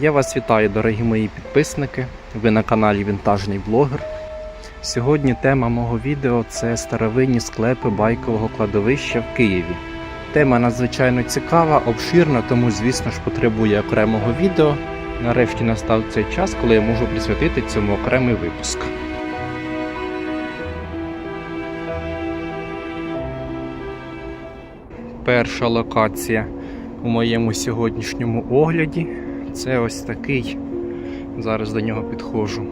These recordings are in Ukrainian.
Я вас вітаю, дорогі мої підписники. Ви на каналі Вінтажний блогер. Сьогодні тема мого відео це старовинні склепи байкового кладовища в Києві. Тема надзвичайно цікава, обширна, тому, звісно ж, потребує окремого відео. Нарешті настав цей час, коли я можу присвятити цьому окремий випуск. Перша локація у моєму сьогоднішньому огляді це ось такий. Зараз до нього підходжу.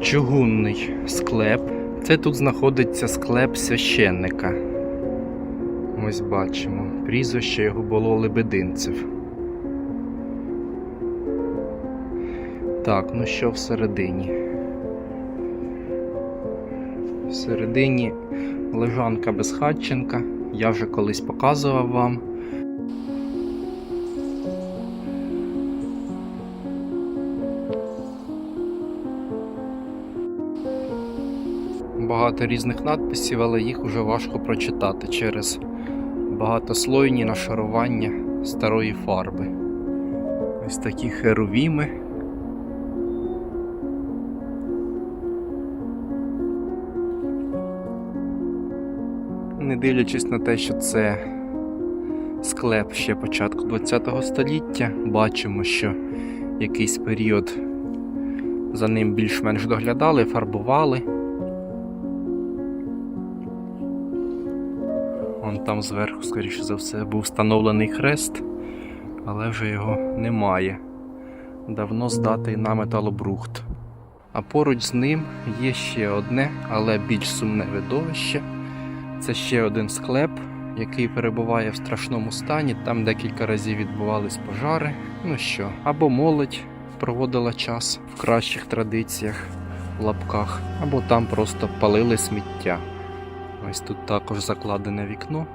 Чугунний склеп. Це тут знаходиться склеп священника. Ось бачимо. Прізвище його було Лебединцев. Так, ну що всередині? Всередині лежанка безхатченка. Я вже колись показував вам. Багато різних надписів, але їх уже важко прочитати через багатослойні нашарування старої фарби. Ось такі херувіми. Не дивлячись на те, що це склеп ще початку ХХ століття, бачимо, що якийсь період за ним більш-менш доглядали, фарбували. Вон там зверху, скоріше за все, був встановлений хрест, але вже його немає. Давно здатий на металобрухт. А поруч з ним є ще одне, але більш сумне видовище. Це ще один склеп, який перебуває в страшному стані. Там декілька разів відбувались пожари. Ну що, або молодь проводила час в кращих традиціях, в лапках, або там просто палили сміття. Ось тут також закладене вікно.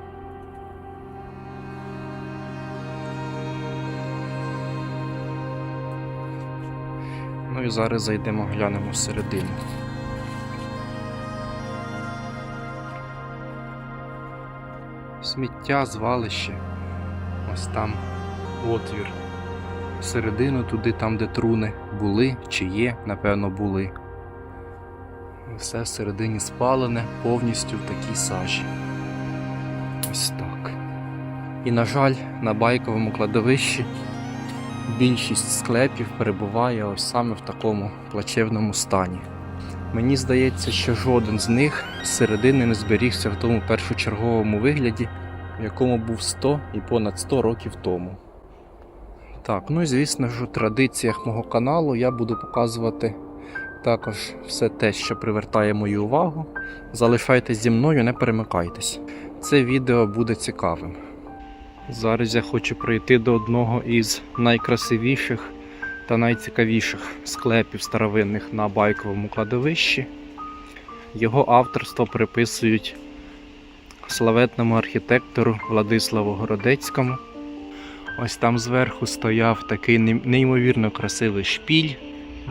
Ну і зараз зайдемо, глянемо всередину. Сміття, звалище. Ось там отвір. Всередину туди, там, де труни були чи є, напевно, були. Все всередині спалене повністю в такій сажі. Ось так. І, на жаль, на байковому кладовищі більшість склепів перебуває ось саме в такому плачевному стані. Мені здається, що жоден з них зсередини не зберігся в тому першочерговому вигляді, в якому був 100 і понад 100 років тому. Так, ну і звісно ж, у традиціях мого каналу я буду показувати також все те, що привертає мою увагу. Залишайтесь зі мною, не перемикайтесь. Це відео буде цікавим. Зараз я хочу прийти до одного із найкрасивіших та найцікавіших склепів старовинних на байковому кладовищі. Його авторство приписують славетному архітектору Владиславу Городецькому. Ось там зверху стояв такий неймовірно красивий шпіль.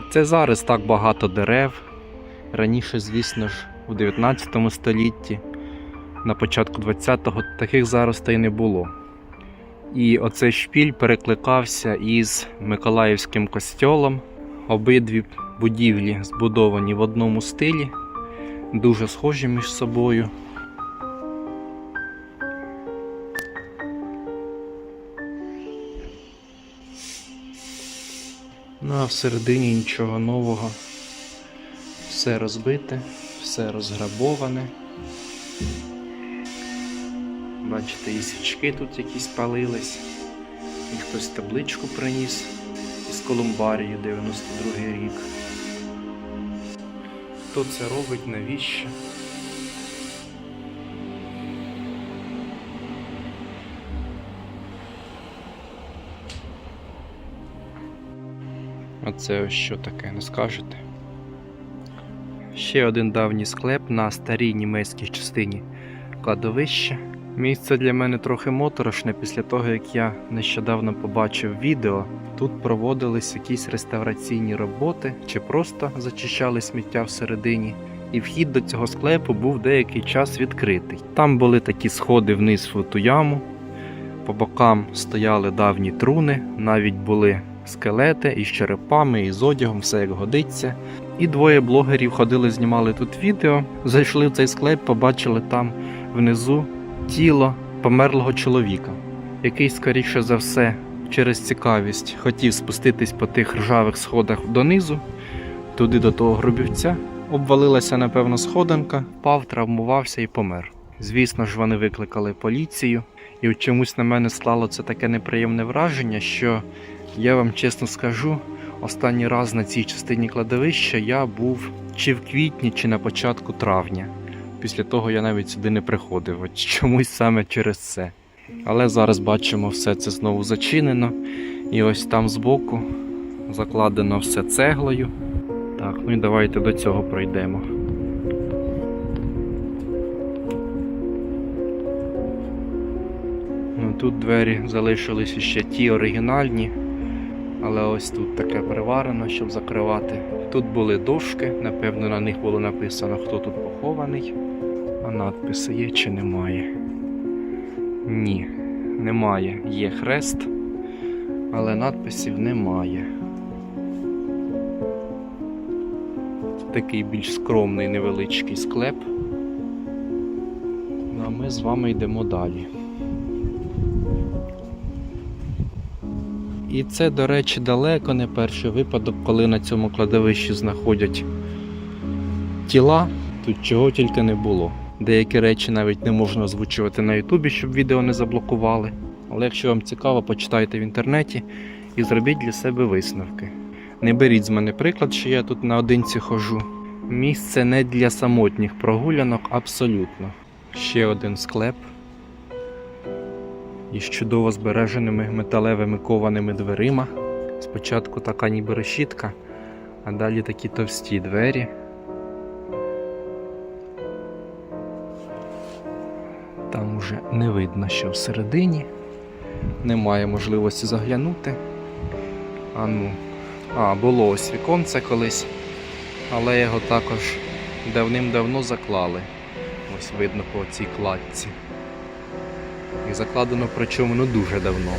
Це зараз так багато дерев. Раніше, звісно ж, у 19 столітті, на початку 20-го таких заростей не було. І оцей шпіль перекликався із Миколаївським костьолом. Обидві будівлі збудовані в одному стилі, дуже схожі між собою. Ну а всередині нічого нового. Все розбите, все розграбоване. Бачите, і свічки тут якісь палились, і хтось табличку приніс із Колумбарії 92 рік. Хто це робить, навіщо? А це що таке, не скажете? Ще один давній склеп на старій німецькій частині кладовища. Місце для мене трохи моторошне після того, як я нещодавно побачив відео. Тут проводились якісь реставраційні роботи чи просто зачищали сміття всередині. І вхід до цього склепу був деякий час відкритий. Там були такі сходи вниз в ту яму. По бокам стояли давні труни, навіть були скелети із черепами, і з одягом, все як годиться. І двоє блогерів ходили, знімали тут відео. Зайшли в цей склеп, побачили там внизу тіло померлого чоловіка, який, скоріше за все, через цікавість хотів спуститись по тих ржавих сходах донизу, туди до того гробівця. Обвалилася, напевно, сходинка, впав, травмувався і помер. Звісно ж, вони викликали поліцію, і чомусь на мене склало це таке неприємне враження, що я вам чесно скажу, останній раз на цій частині кладовища я був чи в квітні, чи на початку травня. Після того я навіть сюди не приходив, от чомусь саме через це. Але зараз бачимо, все це знову зачинено. І ось там збоку закладено все цеглою. Так, ну і давайте до цього пройдемо. Тут двері залишились ще ті оригінальні, але ось тут таке приварено, щоб закривати. Тут були дошки, напевно, на них було написано, хто тут похований. А надписи є чи немає? Ні, немає. Є хрест, але надписів немає. Такий більш скромний невеличкий склеп. Ну, А ми з вами йдемо далі. І це, до речі, далеко не перший випадок, коли на цьому кладовищі знаходять тіла. Тут чого тільки не було. Деякі речі навіть не можна озвучувати на Ютубі, щоб відео не заблокували. Але якщо вам цікаво, почитайте в інтернеті і зробіть для себе висновки. Не беріть з мене приклад, що я тут наодинці хожу. Місце не для самотніх прогулянок абсолютно. Ще один склеп із чудово збереженими металевими кованими дверима. Спочатку така ніби решітка, а далі такі товсті двері. Там уже не видно, що всередині. Немає можливості заглянути. А ну. А, було ось віконце колись, але його також давним-давно заклали. Ось видно по цій кладці. І закладено причому ну дуже давно.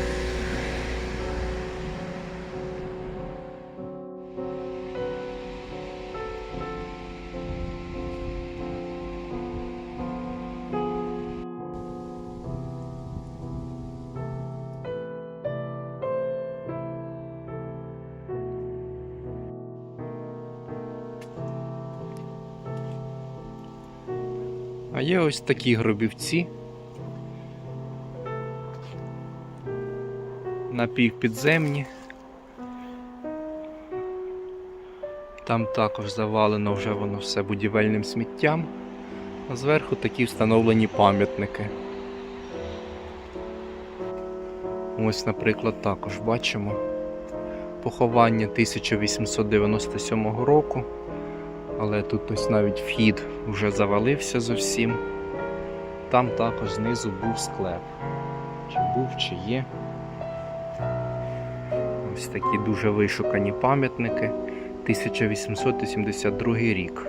А є ось такі гробівці. Напівпідземні. Там також завалено вже воно все будівельним сміттям, а зверху такі встановлені пам'ятники. Ось, наприклад, також бачимо поховання 1897 року, але тут ось навіть вхід вже завалився зовсім. Там також знизу був склеп. Чи був, чи є. Ось такі дуже вишукані пам'ятники. 1872 рік.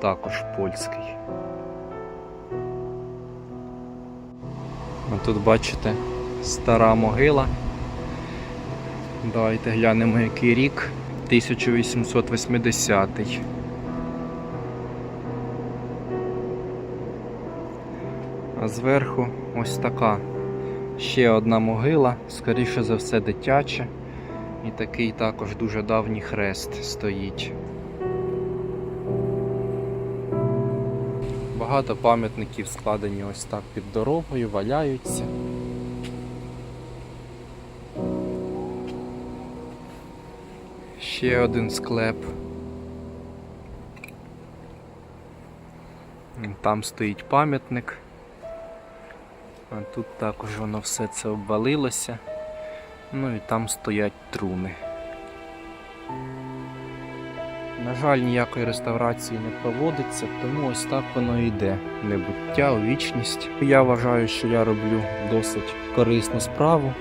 Також польський. А тут бачите стара могила. Давайте глянемо який рік. 1880. А зверху ось така ще одна могила, скоріше за все дитяча. І такий також дуже давній хрест стоїть. Багато пам'ятників складені ось так під дорогою, валяються. Ще один склеп. Там стоїть пам'ятник. А тут також воно все це обвалилося. Ну і там стоять труни. На жаль, ніякої реставрації не проводиться, тому ось так воно і йде. Небуття у вічність. Я вважаю, що я роблю досить корисну справу,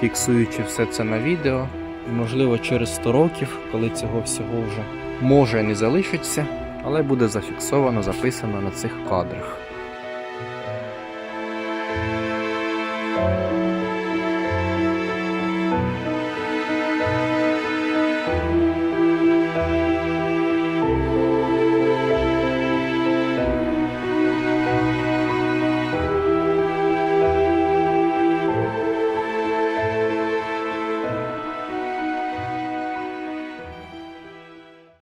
фіксуючи все це на відео. І, можливо, через 100 років, коли цього всього вже може не залишиться, але буде зафіксовано, записано на цих кадрах.